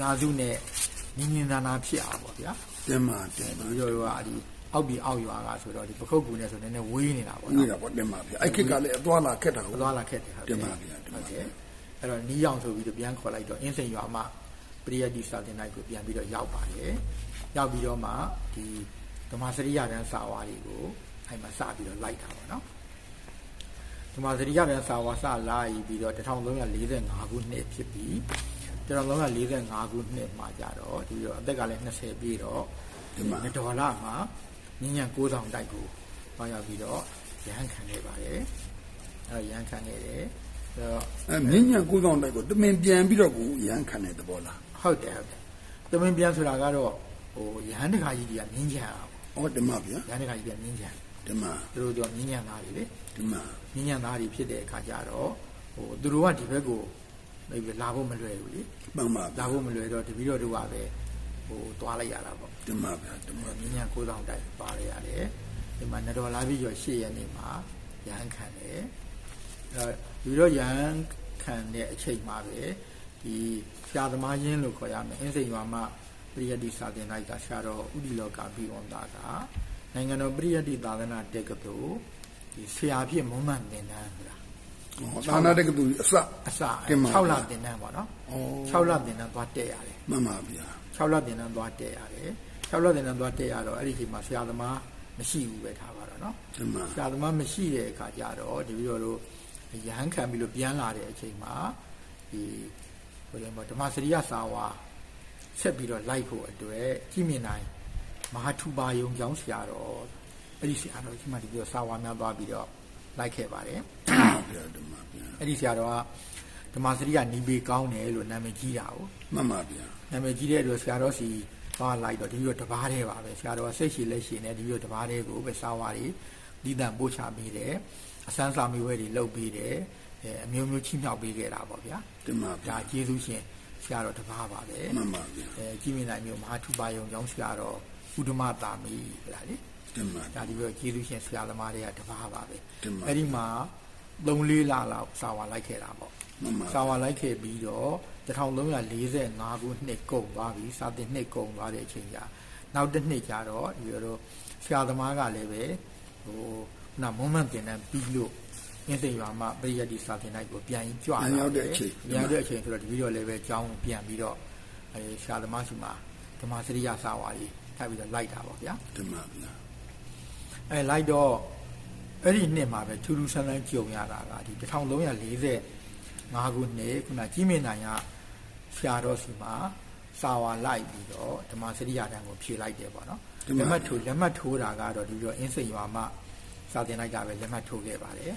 သာစုနဲ့ညီညီနာနာဖြစ်အောင်ပေါ့ဗျာတင်ပါတင်ပါပြီးတော့ကဒီအောက်ပြီးအောက်ရွာကဆိုတော့ဒီပခုတ်ကူနဲ့ဆိုနည်းနည်းဝေးနေတာပေါ့ဦးနော်ရပါတင်ပါဗျာအဲ့ခေတ်ကလည်းအသွားလာခက်တာကိုအသွားလာခက်တယ်ဟုတ်တင်ပါဗျာတင်ပါဟုတ်တယ်အဲ့တော့နီးအောင်ဆိုပြီးတော့ပြန်ခေါ်လိုက်တော့အင်းစိန်ရွာမှာပရိယတ်တိစာတင်လိုက်ကိုပြန်ပြီးတော့ရောက်ပါတယ်ရောက်ပြီးတော့မှဒီဓမ္မစရိယတန်းစာဝါတွေကိုအဲ့မှာစပြီးတော့လိုက်တာပေါ့နော်ဓမ္မစရိယတန်းစာဝါစလိုက်ပြီးတော့1345ခုနှစ်ဖြစ်ပြီး 1345ခုနှစ်မှာကြတော့ဒီတော့အသက်ကလည်း20ပြည့်တော့ဒီမှာဒေါ်လာမှာညဉ့်ညံ6ဆောင်တိုက်ကိုပေါရောက်ပြီးတော့ရဟန်းခံခဲ့ပါတယ်အဲရဟန်းခံခဲ့တယ်ဆိုတော့အဲမြင်းညံကိုးကောင်တိုက်ကိုတမင်ပြန်ပြီးတော့ကိုရန်ခံတဲ့သဘောလားဟုတ်တယ်ဟုတ်တယ်သမင်ပြန်ဆိုတာကတော့ဟိုရဟန်းတခါကြီးတွေကမြင်းချံအောင်ဩတင်ပါဗျာရဟန်းတခါကြီးတွေကမြင်းချံတင်ပါသူတို့တော့မြင်းညံသားတွေလေတင်ပါမြင်းညံသားတွေဖြစ်တဲ့အခါကျတော့ဟိုသူတို့ကဒီဘက်ကို maybe လာဖို့မလွယ်ဘူးလေမှန်ပါလာဗျာဖို့မလွယ်တော့တပီတော့တို့ကပဲဟိုသွားလိုက်ရတာပေါ့တင်ပါဗျာတင်ပါမြင်းညံ9တောင်တိုက်ပါရရတယ်ဒီမှာနတော်လာပြီးရော8ရက်နေ့မှာရဟန်းခံတယ်အဲဒီတော့ရဟန်းခံတဲ့အချိန်မှာပဲဒီဆရာသမားရင်းလို့ခေါ်ရမယ်အင်းစိန်ရွာမှာပရိယတ်တိစာသင်တိုက်ကဆရာတော်ဥဒိလောကပြီးဝန်သားကနိုင်ငံတော်ပရိယတ်တိသာသနာတက္ကသိုလ်ဒီဆရာဖြစ်မုံမှန်သင်တန်းဆိုတာဩ သာနာတက်ကတူအစအစတင်ပါ6လသင်တန်းပေါ့နော်ဩ6လသင်တန်းသွားတက်ရတယ်မှန်ပါဗျာ6လသင်တန်းသွားတက်ရတယ်6လသင်တန်းသွားတက်ရတော့အဲ့ဒီချိန်မှာဆရာသမားမရှိဘူးပဲထားပါတော့နော်တင်ပါဆရာသမားမရှိတဲ့အခါကျတော့တပည့်တော်တို့ရဟန်းခံပြီးလို့ပြန်လာတဲ့အချိန်မှာဒီဘယ်လိုမဓမ္မစရိယစာဝါဆက်ပြီးတော့လိုက်ဖို့အတွက်ကြီးမြင်နိုင်မဟာထူပါယုံကျောင်းဆရာတော်အဲ့ဒီဆရာတော်ကြီးမှဒီပြီးတော့စာဝါများသွားပြီးတော့ လိုက်ခဲ့ပါတယ်တင်ပါဗျာတင်ပါဗျာအဲ့ဒီဆရာတော်ကဓမ္မစရိယနီးပေကောင်းတယ်လို့နာမည်ကြီးတာကိုမှန်ပါဗျာနာမည်ကြီးတဲ့အတွက်ဆရာတော်စီသွားလိုက်တော့ဒီလိုတပားတည်းပါပဲဆရာတော်ကစိတ်ရှိလက်ရှိနေဒီလိုတပားတည်းကိုပဲစာဝါတွေဒီတန်ပို့ချပေးတယ်အစမ်းစာမေးပွဲတွေလုပ်ပေးတယ်အဲအမျိုးမျိုးချိမြောက်ပေးခဲ့တာပေါ့ဗျာတင်ပါဗျာဒါကျေးဇူးရှင်ဆရာတော်တပားပါပဲမှန်ပါဗျာအဲကြီးမြင်နိုင်မျိုးမဟာထူပါယုံကျောင်းဆရာတော်ဥဒ္ဓမတာမီဗလားလေ တင်ပါဒါဒီလိုကျေးဇူးရှင်ဆရာသမားတွေကတပားပါပဲတင်ပါအဲ့ဒီမှာ3-4လလောက်စာဝါလိုက်ခဲ့တာပေါ့မှန်ပါစာဝါလိုက်ခဲ့ပြီးတော့1345ခုနှစ်ကုန်သွားပြီစာတင်နှစ်ကုန်သွားတဲ့အချိန်ကျနောက်တစ်နှစ်ကျတော့ဒီလိုတော့ဆရာသမားကလည်းပဲဟိုခုနမုံမှန်တင်တန်းပြီးလို့အင်းစိန်ရွာမှာပရိယတ်တိစာတင်လိုက်ကိုပြန်ကြွလာပြန်ရောက်တဲ့အချိန်ပြန်ရောက်တဲ့အချိန်ဆိုတော့ဒီပြီးတော့လည်းပဲကျောင်းပြန်ပြီးတော့အဲဆရာသမားစီမှာဓမ္မစရိယစာဝါကြီးထပ်ပြီးတော့လိုက်တာပေါ့ဗျာတင်ပါဗျာ အဲလိုက်တော့အဲ့ဒီနှစ်မှာပဲထူးထူးဆန်းဆန်းကြုံရတာကဒီ1345ခုနှစ်ခုနကြီးမြင့်နိုင်ကဆရာတော်စီမှာစာဝါလိုက်ပြီးတော့ဓမ္မစရိယာတန်ကိုဖြေလိုက်တယ်ပေါ့နော်လက်မှတ်ထိုးလက်မှတ်ထိုးတာကတော့ဒီလိုအင်းစိန်ရွာမှာစာတင်လိုက်ကပဲလက်မှတ်ထိုးခဲ့ပါတယ်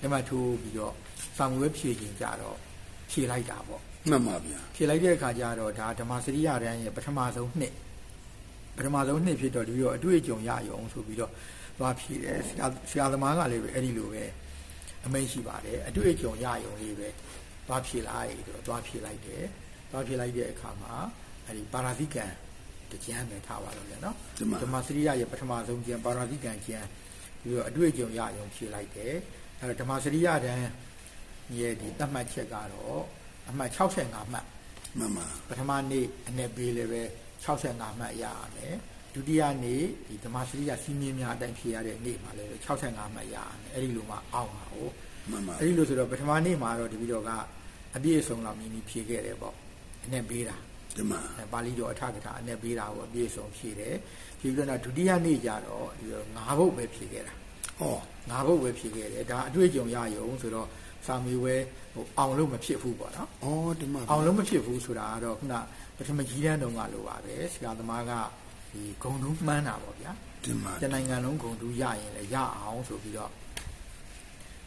လက်မှတ်ထိုးပြီးတော့စာမွေးဖြေခြင်းကြတော့ဖြေလိုက်တာပေါ့မှန်ပါဗျာဖြေလိုက်တဲ့အခါကျတော့ဒါဓမ္မစရိယာတန်ရဲ့ပထမဆုံးနှစ်ပထမဆုံးနှစ်ဖြစ်တော့ဒီလိုအတွေ့အကြုံရရုံဆိုပြီးတော့ သွားဖြေတယ်ဆရာဆရာသမားကလည်းပဲအဲ့ဒီလိုပဲအမိန့်ရှိပါတယ်အတွေ့အကြုံရရုံလေးပဲသွားဖြေလိုက်ဆိုတော့သွားဖြေလိုက်တယ်သွားဖြေလိုက်တဲ့အခါမှာအဲ့ဒီပါရာဇိကံတကြမ်းပဲထားပါတော့လေနော်တင်ပါဓမ္မစရိယရဲ့ပထမဆုံးကျမ်းပါရာဇိကံကျမ်းပြီးတော့အတွေ့အကြုံရရုံဖြေလိုက်တယ်အဲ့တော့ဓမ္မစရိယတန်ရဲ့ဒီသတ်မှတ်ချက်ကတော့အမှတ်65မှတ်မှန်ပါပထမနေ့အ내ပေးလည်းပဲ65မှတ်ရရမယ် ဒုတိယနေ့ဒီဓမ္မစရိယစီးမြင်များအတိုင်းဖြေရတဲ့နေ့မှာလည်းပဲ65မှတ်ရရမယ်အဲ့ဒီလိုမှအောက်မှာဟိုမှန်ပါအဲ့ဒီလိုဆိုတော့ပထမနေ့မှာတော့တပည့်တော်ကအပြည့်အစုံလောက်မြင်ပြီးဖြေခဲ့တယ်ပေါ့အ내ပေးတာတင်ပါအဲပါဠိတော်အထကထာအ내ပေးတာကိုအပြည့်အစုံဖြေတယ်ဖြေပြီးတော့ဒုတိယနေ့ကျတော့ဒီတော့၅ဘုတ်ပဲဖြေခဲ့တာဟောငါးဘုတ်ပဲဖြေခဲ့တယ်ဒါအတွေ့အကြုံရရုံဆိုတော့စာမေးပွဲဟိုအောင်လို့မဖြစ်ဘူးပေါ့နော်ဩတင်ပါအောင်လို့မဖြစ်ဘူးဆိုတာကတော့ခုနပထမကြီးတန်းတုန်းကလိုပါပဲဆရာသမားက ဒီဂုံတူးမှန်းတာပေါ့ဗျာတင်ပါတနိုင်ငံလုံးဂုံတူးရရင်လည်းရအောင်ဆိုပြီးတော့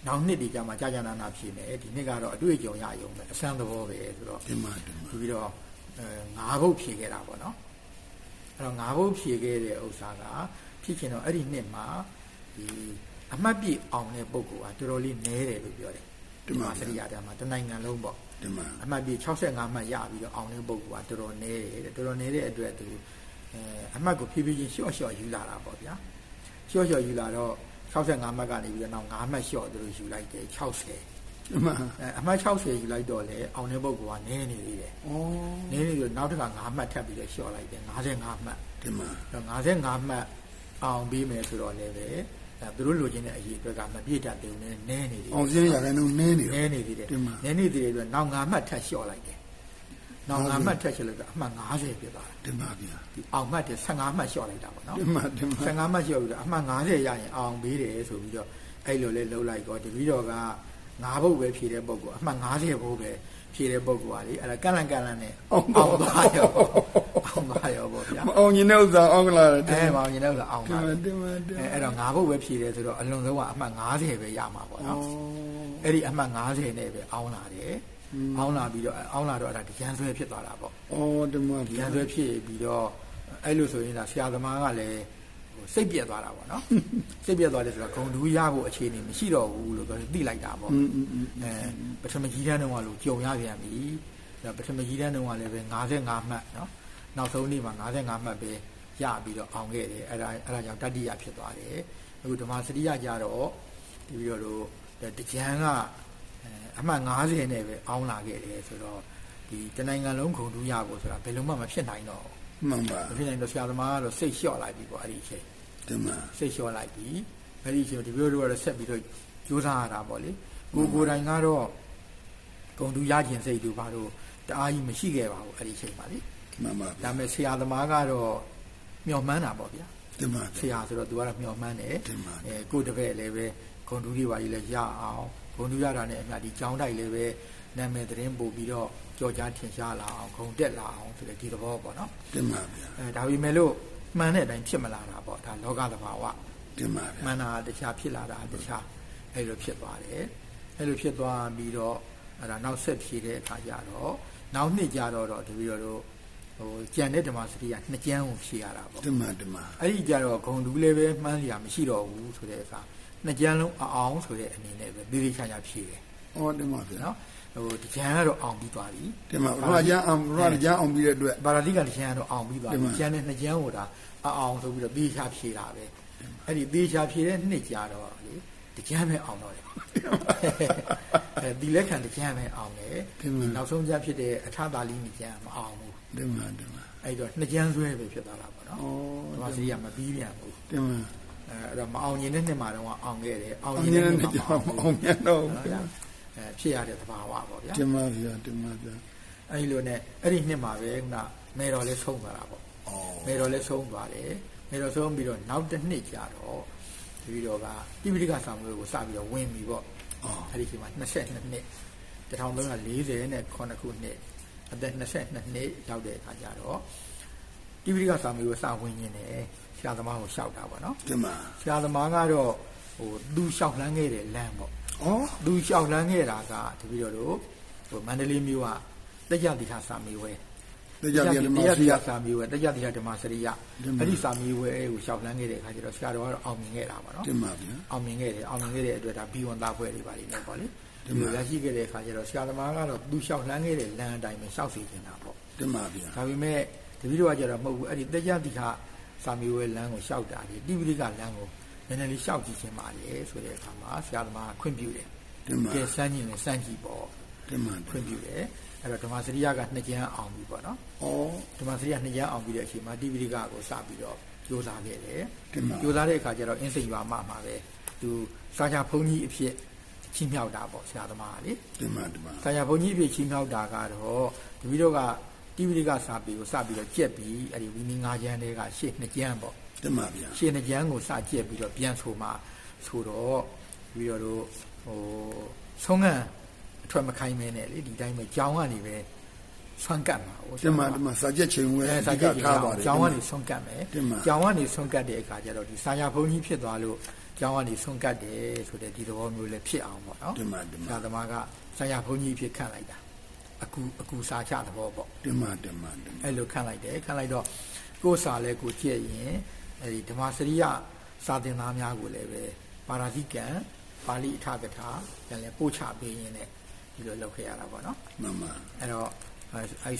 နောက်နှစ်ဒီကြမှာကြာကြာနာနာဖြေမယ်ဒီနှစ်ကတော့အတွေ့အကြုံရရုံပဲအစမ်းသဘောပဲဆိုတော့တင်ပါတင်ပါပြီးပြီးတော့အဲငါးဘုတ်ဖြေခဲ့တာပေါ့နော်အဲ့တော့ငါးဘုတ်ဖြေခဲ့တဲ့ဥစ္စာကဖြစ်ချင်တော့အဲ့ဒီနှစ်မှာဒီအမှတ်ပြည့်အောင်တဲ့ပုံကောတော်တော်လေးနည်းတယ်လို့ပြောတယ်ဒီမှာစရိယာတမ်းမှာတနိုင်ငံလုံးပေါ့တင်ပါအမှတ်ပြည့်65မှတ်ရပြီးတော့အောင်တဲ့ပုံကောတော်တော်နည်းတယ်တဲ့တော်တော်နည်းတဲ့အတွက်သူ အဲအမှတ်ကိုဖြည်းဖြည်းချင်းလျှော့လျှော့ယူလာတာပေါ့ဗျာလျှော့လျှော့ယူလာတော့65မှတ်ကနေပြီးတော့နောက်5မှတ်လျှော့သူတို့ယူလိုက်တယ်60ဒီမှာအဲအမှတ်60ယူလိုက်တော့လေအောင်တဲ့ပုဂ္ဂိုလ်ကနည်းနေသေးတယ်ဩနည်းနေပြီးတော့နောက်တစ်ခါ9မှတ်ထပ်ပြီးတော့လျှော့လိုက်တယ်55မှတ်ဒီမှာအဲ့တော့55မှတ်အောင်ပြီးမယ်ဆိုတော့လည်းပဲအဲသူတို့လိုချင်တဲ့အရေးအတွက်ကမပြည့်တတ်သေးဘူးနဲ့နည်းနေသေးတယ်အောင်စင်းရခိုင်နှုန်းနည်းနေနတော့ည်းနေသေးတယ်ဒီမှာနည်းနေသေးတယ်အတွက်နောက်9မှတ်ထပ်လျှော့လိုက်တယ် နောက်9မှတ်ထပ်လျှော့လိုက်တော့အမှတ်50ဖြစ်သွားတယ်ဒီမှာဗျာဒီအောင်မှတ်တယ်15မှတ်လျှော့လိုက်တာပေါ့နော်ဒီမှာဒီမှာ15မှတ်လျှော့ပြီးတော့အမှတ်50ရရင်အောင်ပေးတယ်ဆိုပြီးတော့အဲ့လိုလေးလှုပ်လိုက်တော့တပီတော့က9ဘုတ်ပဲဖြည့်တဲ့ပုံကအမှတ်50ဘုတ်ပဲဖြည့်တဲ့ပုံကလေအဲ့ဒါကန့်လန့်ကန့်လန့်နဲ့အောင်သွားရောအောင်သွားရောပေါ့ဗျာမအောင်ရင်တဲ့ဥစ္စာအောင်လာတယ်အဲမောင်ရင်တော့အောင်ဒီပါမှာလေဒီမှာဒီအဲမှာအဲ့တော့9ဘုတ်ပဲဖြည့်တယ်ဆိုတော့အလွန်ဆုံးကအမှတ်50ပဲရမှာပေါ့နော်အဲ့ဒီအမှတ်50နဲ့ပဲအောင်းလာတယ် အောင်းလာပြီးတော့အောင်းလာတော့အဲ့ဒါရန်ဆွဲဖြစ်သွားတာပေါ့အော်တမရန်ဆွဲဖြစ်ပြီးတော့အဲ့လိုဆိုရင်ဒါဆရာသမားကလည်းဟိုစိတ်ပြက်သွားတာပေါ့နော်စိတ်ပြက်သွားတယ်ဆိုတော့ဂုံဒူးရဖို့အခြေအနေမရှိတော့ဘူးလို့ပြောသိလိုက်တာပေါ့အဲပထမကြီးတန်းတုန်းကလို့ကြုံရပြန်ပြီဒါပထမကြီးတန်းတုန်းကလည်းပဲ55မှတ်နော်နောက်ဆုံးနေ့မှာ55မှတ်ပဲရပြီးတော့အောင်ခဲ့တယ်အဲ့ဒါအဲ့ဒါကြောင့်တတိယဖြစ်သွားတယ်အခုဓမ္မစရိယကြတော့ဒီပြီးတော့လို့တကြံက အဲအမှတ်90နဲ့ပဲအောင်းလာခဲ့တယ်ဆိုတော့ဒီတနိုင်ငံလုံးဂုံတူးရဖို့ဆိုတာဘယ်လိုမှမဖြစ်နိုင်တော့ဘူးမှန်ပါမဖြစ်နိုင်တော့ဆရာသမားကတော့စိတ်လျှော့လိုက်ပြီပေါ့အဲ့ဒီအချိန်ဒီမှာစိတ်လျှော့လိုက်ပြီအဲ့ဒီအချိန်ဒီလိုလိုကတော့ဆက်ပြီးတော့ကြိုးစားရတာပေါ့လေကိုကိုယ်တိုင်ကတော့ဂုံတူရခြင်းစိတ်တူဘာလို့တအားကြီးမရှိခဲ့ပါဘူးအဲ့ဒီအချိန်ပါလေမှန်ပါဒါပေမဲ့ဆရာသမားကတော့မျှော်မှန်းတာပေါ့ဗျာဒီမှာဆရာဆိုတော့သူကတော့မျှော်မှန်းတယ်တင်ပါအဲကိုယ့်တပည့်လည်းပဲဂုံတူတွေပါကြီးလည်းရအောင် ဂုံတူရတာနဲ့အများဒီကြောင်းတိုက်လည်းပဲနာမည်သတင်းပို့ပြီးတော့ကြော်ကြားထင်ရှားလာအောင်ဂုံတက်လာအောင်ဆိုတဲ့ဒီသဘောပေါ့နော်ဒီမှာဗျာအဲဒါပေမဲ့လို့မှန်တဲ့အတိုင်းဖြစ်မလာတာပေါ့ဒါလောကသဘာဝဒီမှာဗျာမှန်တာတခြားဖြစ်လာတာတခြားအဲ့လိုဖြစ်သွားတယ်အဲ့လိုဖြစ်သွားပြီးတော့အဲ့ဒါနောက်ဆက်ဖြည့်တဲ့အခါကျတော့နောက်နှစ်ကြတော့တော့တပီတော့တို့ဟိုကြံတဲ့ဓမ္မစရိယနှစ်ကျမ်းကိုဖြည့်ရတာပေါ့ဒီမှာဒီမှာအဲ့ဒီကြတော့ဂုံတူးလည်းပဲမှန်းစရာမရှိတော့ဘူးဆိုတဲ့အခါ နှစ်ကျမ်းလုံးအအောင်ဆိုတဲ့အနေနဲ့ပဲသေးသေးချာချာဖြည့်တယ်ဩဒီမှာဗျာနော်ဟိုတကြံကတော့အောင်ပြီးသွားပြီဒီမှာရကြအောင်ရကြအောင်ပြီးတဲ့အတွက်ဘာသာတိကတကြံကတော့အောင်ပြီးသွားဒီပြီမှာကျန်တဲ့နှစ်ကျမ်းကိုဒါအအောင်ဆိုပြီးတော့သေးချာဖြည့်တာပဲအဲ့ဒီသေးချာဖြည့်တဲ့နှစ်ကြတော့လေတကြံပဲအောင်တော့တယ်အဲဒီလက်ခံတကြံပဲအောင်တယ်ဒီမှာနောက်ဆုံးကြဖြစ်တဲ့အထသာလီနှစ်ကြံမအောင်ဘူးဒီမှာဒီမှာအဲ့တော့နှစ်ကြံဆွဲပဲဖြစ်သွားတာပေါ့နော်ဩဓမ္မစရိယမပြီးပြန်ဘူးဒီမှာအဲ အဲ့တော့မအောင်ရင်တဲ့နှစ်မှာတော့အောင်ခဲ့တယ်အောင်အောင်ရင်မြတဲ့င်နှစ်တဲ့မှာမကြောအောင်င့်ဘူးအောင်မြင်တော့နော်ဒါအဲဖြစ်ရတဲ့သဘာဝပေါ့ဗျာဒီမှာဗျာဒီမှာဗျာအဲ့ဒီလိုနဲ့အဲ့ဒီနှစ်မှာပဲခုနမေတော်လေးဆုံးသွားတာပေါ့ဩမေတော်လည်းဆုံးသွားတယ်မေတော်ဆုံးပြီးတော့နောက်တစ်နှစ်ကြာတော့တပီတော့ကတိပိဋကဆောင်မျိုးကိုစပြီးတော့ဝင်ပြီပေါ့ဩအဲ့ဒီချိန်မှာ22နှစ်1340နဲ့9ခုနှစ်အသက်22နှစ်ရောက်တဲ့အခါကျတော့ တိပိဋကဆောင်မျိုးကိုစဝင်ရင်လည်းဆရာသမားကိုလျှောက်တာပေါ့နော်ဒီမှာဆရာသမားကတော့ဟိုသူလျှောက်လန်းခဲ့တဲ့လမ်းပေါ့ဩသူလျှောက်လန်းခဲ့တာကတပီတော့တို့ဟိုမန္တလေးမြို့ကတကြတိထစာမေဝဲတရားပြဓမ္မတရားစီတိရထစာမေဝဲတကြတိထဓမ္မစရိယဓမ္မအဲ့ဒီစာမေဝဲကိုလျှောက်လန်းခဲ့တဲ့အခါကျတော့ဆရာတော်ကတော့အောင်မြင်ခဲ့တာပေါ့နော်ဒီမှာဗျာအောင်မြင်ခဲ့တယ်အောင်မြင်ခဲ့တဲ့အတွက်ဒါဘီဝန်သားဖွဲ့တွေပါလိမ့်မယ်ပေါ့လေဒီဒီမှာလိုရရှိခဲ့တဲ့အခါကျတော့ဆရာသမားကတော့သူလျှောက်လှမ်းခဲ့တဲ့လမ်းအတိုင်းပဲလျှောက်စီနေတာပေါ့ဒီမှာဗျာဒါပေမဲ့ တပည့်တော်ကကျတော့မဟုတ်ဘူးအဲ့ဒီတရားတိခစာမီဝဲလမ်းကိုလျှောက်တာဒီတိပိဋကလမ်းကိုနည်းနည်းလေးလျှောက်ကြည့်ခြင်းပါလေဆိုတဲ့အခါမှာဆရာသမားကခွင့်ပြုတယ်ဒီမှာကဲစမ်းကြည့်ရင်စမ်းကြည့်ပေါ့ဒီမှာခွင့်ပြုတယ်အဲ့တော့ဓမ္မစရိယကနှစ်ကျမ်းအောင်ပြီပေါ့နော်ဩဓမ္မစရိယနှစ်ကျမ်းအောင်ပြီးတဲ့အချိန်မှာတိပိဋကကိုစပြီးတော့ကြိုးစားခဲ့တယ်ဒီမှာကြိုးစားတဲ့အခါကျတော့အင်းစိန်ရွာမမှာပဲသူစာချဘုန်းကြီးအဖြစ်ချင်းမြောက်တာပေါ့ဆရာသမားကလေဒီမှာဒီမှာဆရာဘုန်းကြီးအဖြစ်ချင်းမြောက်တာကတော့တပီတော့က တိပိဋကစာပေကိုစပြီးတော့ကြက်ပြီးအဲ့ဒီဝီနီငါးကျမ်းတွေကရှေ့နှစ်ကျမ်းပေါ့ဒီမှာဗျာရှေ့နှစ်ကျမ်းကိုစကြက်ပြီးတော့ပြန်ဆိုမှဆိုတော့ပြီးတော့တို့ဟိုဆုံးငံအထွက်မခိုင်းမဲနဲ့လေဒီတိုင်းပဲကြောင်းကနေပဲဆွမ်းကတ်မှာဟိုဒီမှာဒီမှာစာချက်ချိန်ဝဲအဲအစာဓိကြကက်ကြီးထားပါတယ်ကြောင်းကနေဆွမ်းကတ်မယ်ဒီမှာကြောင်းကနေဆွမ်းကတ်တဲ့အခါကျတော့ဒီစာရဘုန်းကြီးဖြစ်သွားလို့ကြောင်းကနေဆွမ်းကတ်တယ်ဆိုတဲ့ဒီသဘောမျိုးလည်းဖြစ်အောင်ပေါ့နော်ဒီမှာဒီဆမှာရာသမားကဆရာဘုန်းကြီးဖြစ်ခန့်လိုက်တာ အကူအကူစာချသဘောပေါ့ဒီမှာဒီမှာဒီမှာအဲ့လိုခန့်လိုက်တယ်ခန့်လိုက်တော့ကိုယ်စာလဲကိုကြည့်ရင်အဲ့ဒီဓမ္မစရိယစာသင်သားများကိုလည်းပဲပါရာဇိကံပါဠိအထကထာပြန်လဲပို့ချပေးရင်းနဲ့ဒီလိုလုပ်ခဲ့ရတာပေါ့နော်မှန်ပါအဲ့တော့အဲ့အဲ့